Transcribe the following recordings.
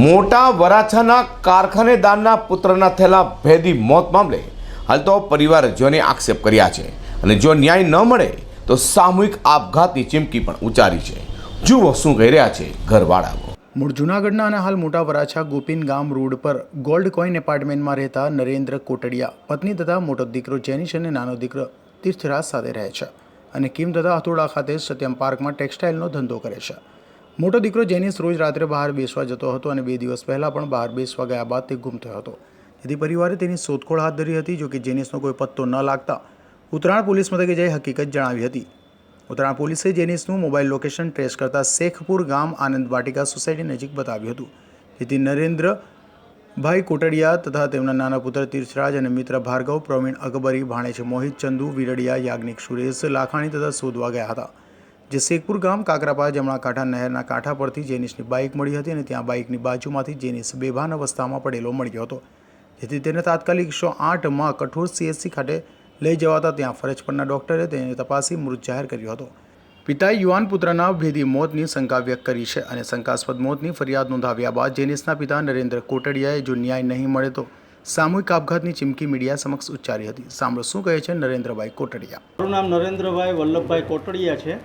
મોટા વરાછાના કારખાનેદારના પુત્રના થયેલા ભેદી મોત મામલે હાલ તો પરિવારજનોએ આક્ષેપ કર્યા છે. અને જો ન્યાય ન મળે, તો સામૂહિક આપઘાતની ચીમકી પણ ઉચ્ચારી છે. જુઓ શું કહી રહ્યા છે ઘરવાળાઓ. મૂળ જૂનાગઢના અને હાલ મોટા વરાછા ગોપીન ગામ રોડ પર ગોલ્ડ કોઈન એપાર્ટમેન્ટમાં રહેતા નરેન્દ્ર કોટડિયા, પત્ની તથા મોટો દીકરો જેનિશ અને નાનો દીકરો તીર્થરાજ સાથે રહે છે. અને કિમ તથા હથોડા ખાતે સત્યમ પાર્કમાં ટેક્સટાઇલનો ધંધો કરે છે. મોટો દીકરો જેનિસ રોજ રાત્રે બહાર બેસવા જતો હતો અને બે દિવસ પહેલાં પણ બહાર બેસવા ગયા બાદ તે ગુમ થયો હતો. જેથી પરિવારે તેની શોધખોળ હાથ ધરી હતી જોકે જેનિસનો કોઈ પત્તો ન લાગતા ઉત્તરાયણ પોલીસ મથકે જઈ હકીકત જણાવી હતી. ઉત્તરાયણ પોલીસે જેનિસનું મોબાઈલ લોકેશન ટ્રેસ કરતા શેખપુર ગામ આનંદ વાટિકા સોસાયટી નજીક બતાવ્યું હતું. જેથી નરેન્દ્રભાઈ કોટડિયા તથા તેમના નાના પુત્ર તીર્થરાજ અને મિત્ર ભાર્ગવ પ્રવીણ અકબરી, ભાણેજ મોહિત, ચંદુ, વિરડિયા, યાજ્ઞિક સુરેશ, લાખાણી તથા શોધવા ગયા હતા. જે શેખપુર ગામ કાકરાપા જમણા કાંઠા નહેરના કાંઠા પરથી જેનિસની બાઇક મળી હતી અને ત્યાં બાઇકની બાજુમાંથી જેનિસ બેભાન અવસ્થામાં પડેલો મળ્યો હતો, જેથી તેને તાત્કાલિક સો આઠમાં કઠોર સીએસસી ખાતે લઈ જવાતા ત્યાં ફરજ પરના ડોક્ટરે તેને તપાસી મૃત જાહેર કર્યો હતો. પિતાએ યુવાન પુત્રના ભેદી મોતની શંકા વ્યક્ત કરી છે અને શંકાસ્પદ મોતની ફરિયાદ નોંધાવ્યા બાદ જેનિસના પિતા નરેન્દ્ર કોટડિયાએ જો ન્યાય નહીં મળે તો સામૂહિક આપઘાતની ચીમકી મીડિયા સમક્ષ ઉચ્ચારી હતી. સાંભળો શું કહે છે નરેન્દ્રભાઈ કોટડિયા? મારું નામ નરેન્દ્રભાઈ વલ્લભભાઈ કોટડિયા છે.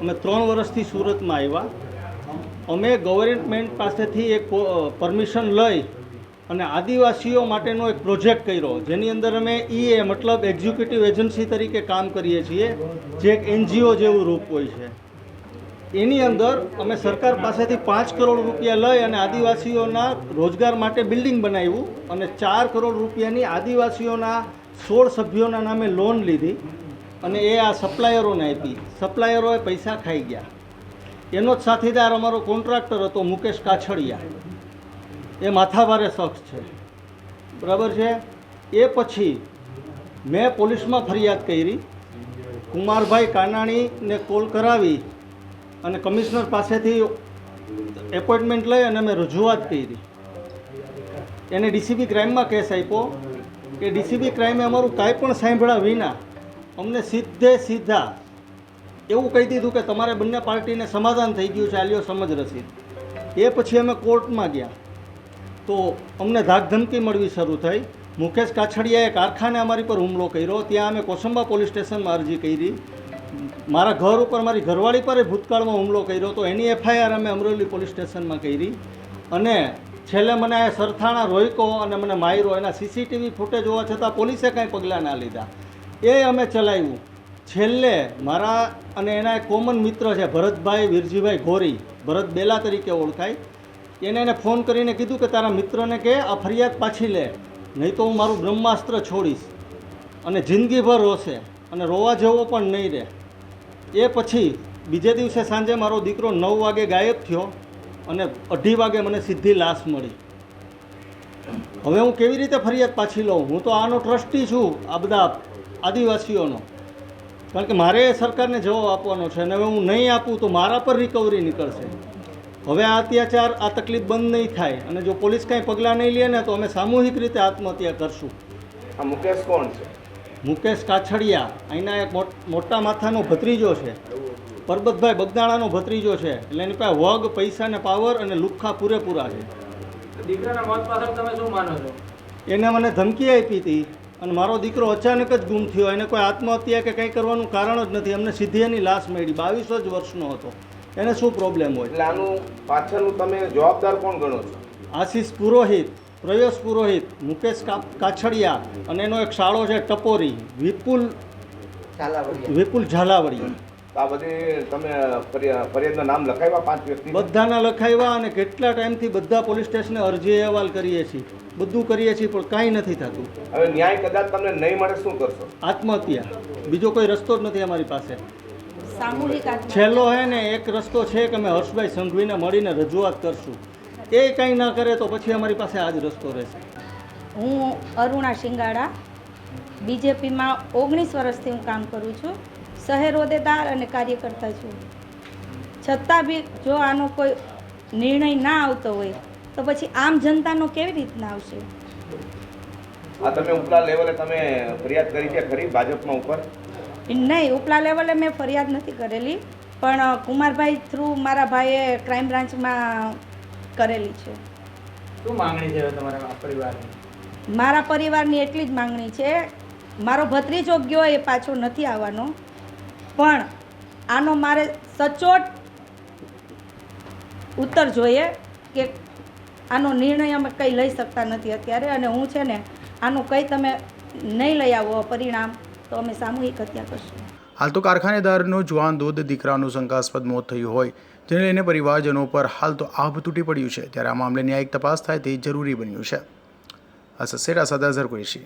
અમે ત્રણ વર્ષથી સુરતમાં આવ્યા. અમે ગવર્મેન્ટ પાસેથી એક પરમિશન લઈ અને આદિવાસીઓ માટેનો એક પ્રોજેક્ટ કર્યો. જેની અંદર અમે ઈએ મતલબ એક્ઝિક્યુટિવ એજન્સી તરીકે કામ કરીએ છીએ, જે એક એનજીઓ જેવું રૂપ હોય છે. એની અંદર અમે સરકાર પાસેથી પાંચ કરોડ રૂપિયા લઈ અને આદિવાસીઓના રોજગાર માટે બિલ્ડિંગ બનાવ્યું અને ચાર કરોડ રૂપિયાની આદિવાસીઓના સોળ સભ્યોના નામે લોન લીધી. અને એ આ સપ્લાયરોને આપી. સપ્લાયરોએ પૈસા ખાઈ ગયા. એનો જ સાથીદાર અમારો કોન્ટ્રાક્ટર હતો, મુકેશ કાછડિયા. એ માથાભારે શખ્સ છે. બરાબર છે? એ પછી મેં પોલીસમાં ફરિયાદ કરી. કુમારભાઈ કાનાણીને કોલ કરાવી અને કમિશનર પાસેથી એપોઇન્ટમેન્ટ લઈ અને મેં રજૂઆત કરી. એને ડીસીબી ક્રાઇમમાં કેસ આપ્યો. કે ડીસીબી ક્રાઇમે અમારું કાંઈ પણ સાંભળ્યા વિના અમને સીધે સીધા એવું કહી દીધું કે તમારે બંને પાર્ટીને સમાધાન થઈ ગયું છે, આલ્યો સમજ રસીદ એ પછી અમે કોર્ટમાં ગયા. તો અમને ધાકધમકી મળવી શરૂ થઈ. મુકેશ કાછડિયાએ કારખાને અમારી પર હુમલો કર્યો. ત્યાં અમે કોસંબા પોલીસ સ્ટેશનમાં અરજી કરી. મારા ઘર ઉપર મારી ઘરવાળી પર ભૂતકાળમાં હુમલો કર્યો તો એની એફઆઈઆર અમે અમરેલી પોલીસ સ્ટેશનમાં કરી. અને છેલ્લે મને સરથાણા રોયકો અને મને માયરો એના સીસીટીવી ફૂટેજ હોવા છતાં પોલીસે કાંઈ પગલાં ના લીધા. એ અમે ચલાવ્યું. છેલ્લે મારા અને એના કોમન મિત્ર છે, ભરતભાઈ વિરજીભાઈ ઘોરી, ભરત બેલા તરીકે ઓળખાય, એને એને ફોન કરીને કીધું કે તારા મિત્રને કે આ ફરિયાદ પાછી લે, નહીં તો હું મારું બ્રહ્માસ્ત્ર છોડીશ અને જિંદગીભર રોશે અને રોવા જેવો પણ નહીં રહે. એ પછી બીજે દિવસે સાંજે મારો દીકરો નવ વાગે ગાયબ થયો અને અઢી વાગે મને સીધી લાશ મળી. હવે હું કેવી રીતે ફરિયાદ પાછી લઉં? હું તો આનો ટ્રસ્ટી છું, આ બધા આદિવાસીઓનો. કારણ કે મારે સરકારને જવાબ આપવાનો છે અને હવે હું નહીં આપું તો મારા પર રિકવરી નીકળશે. હવે આ અત્યાચાર આ તકલીફ બંધ નહીં થાય અને જો પોલીસ કાંઈ પગલાં નહીં લે ને તો અમે સામૂહિક રીતે આત્મહત્યા કરશું. આ મુકેશ કોણ છે? મુકેશ કાછડિયા અહીંના એક મોટા માથાનો ભત્રીજો છે. પરબતભાઈ બગદાણાનો ભત્રીજો છે. એટલે એની પાસે વગ પૈસા ને પાવર અને લુખ્ખા પૂરેપૂરા છે. દીકરાના મોત પાછળ તમે શું માનો છો? એને મને ધમકી આપી હતી. અને મારો દીકરો અચાનક જ ગુમ થયો. એને કોઈ આત્મહત્યા કે કંઈ કરવાનું કારણ જ નથી. અમને સીધી એની લાશ મળી. બાવીસ જ વર્ષનો હતો. એને શું પ્રોબ્લેમ હોય? એટલે આનું પાછળનું તમે જવાબદાર કોણ ગણો છો? આશીષ પુરોહિત પ્રયોસ પુરોહિત મુકેશ કાછડિયા અને એનો એક શાળો છે ટપોરી. વિપુલ વિપુલ ઝાલાવડી આ બધી તમે ફરિયાદના નામ લખાવ્યા પાંચ વ્યક્તિ બધાના લખાવ્યા અને કેટલા ટાઈમથી બધા પોલીસ સ્ટેશને અરજી અહેવાલ કરીએ છીએ. બધું કરીએ છીએ પણ કાંઈ નથી થતું. હવે ન્યાય કદાચ તમને નહીં મળે શું કરશો? આત્મહત્યા. બીજો કોઈ રસ્તો જ નથી અમારી પાસે. સામૂહિક છેલ્લો હે ને એક રસ્તો છે કે અમે હર્ષભાઈ સંઘવીને મળીને રજૂઆત કરશું. એ કંઈ ના કરે તો પછી અમારી પાસે આ જ રસ્તો રહેશે. હું અરુણા શિંગાડા બીજેપીમાં ઓગણીસ વર્ષથી હું કામ કરું છું. શહેર હોદ્દેદાર અને કાર્યકર્તા છું. છતાં બી જો આનો કોઈ નિર્ણય ના આવતો હોય તો પછી આમ જનતાનો કેવી રીતના આવશે? આ તમે ઉપલા લેવલે તમે ફરિયાદ કરી છે ખરી ભાજપમાં ઉપર? નહીં ઉપલા લેવલે મેં ફરિયાદ નથી કરેલી પણ કુમારભાઈ થ્રુ મારા ભાઈએ ક્રાઇમ બ્રાન્ચમાં કરેલી છે. શું માંગણી છે તમારા પરિવારની? મારા પરિવારની એટલી જ માંગણી છે. મારો ભત્રીજો ગયો એ પાછો નથી આવવાનો. પણ આનો મારે સચોટ ઉત્તર જોઈએ કે આનો નિર્ણય અમે કંઈ લઈ શકતા નથી અત્યારે અને હું છે ને આનું કંઈ તમે નહીં લઈ આવો પરિણામ, તો અમે સામૂહિક હત્યા કરશું. હાલ તો કારખાનેદારનું જુવાન દૂધ દીકરાનું શંકાસ્પદ મોત થયું હોય. જેને લઈને પરિવારજનો પર હાલ તો આભ તૂટી પડ્યું છે. ત્યારે આ મામલે ન્યાયિક તપાસ થાય તે જરૂરી બન્યું છે. આ સસેરા સદાઝર ઝરકુરેશી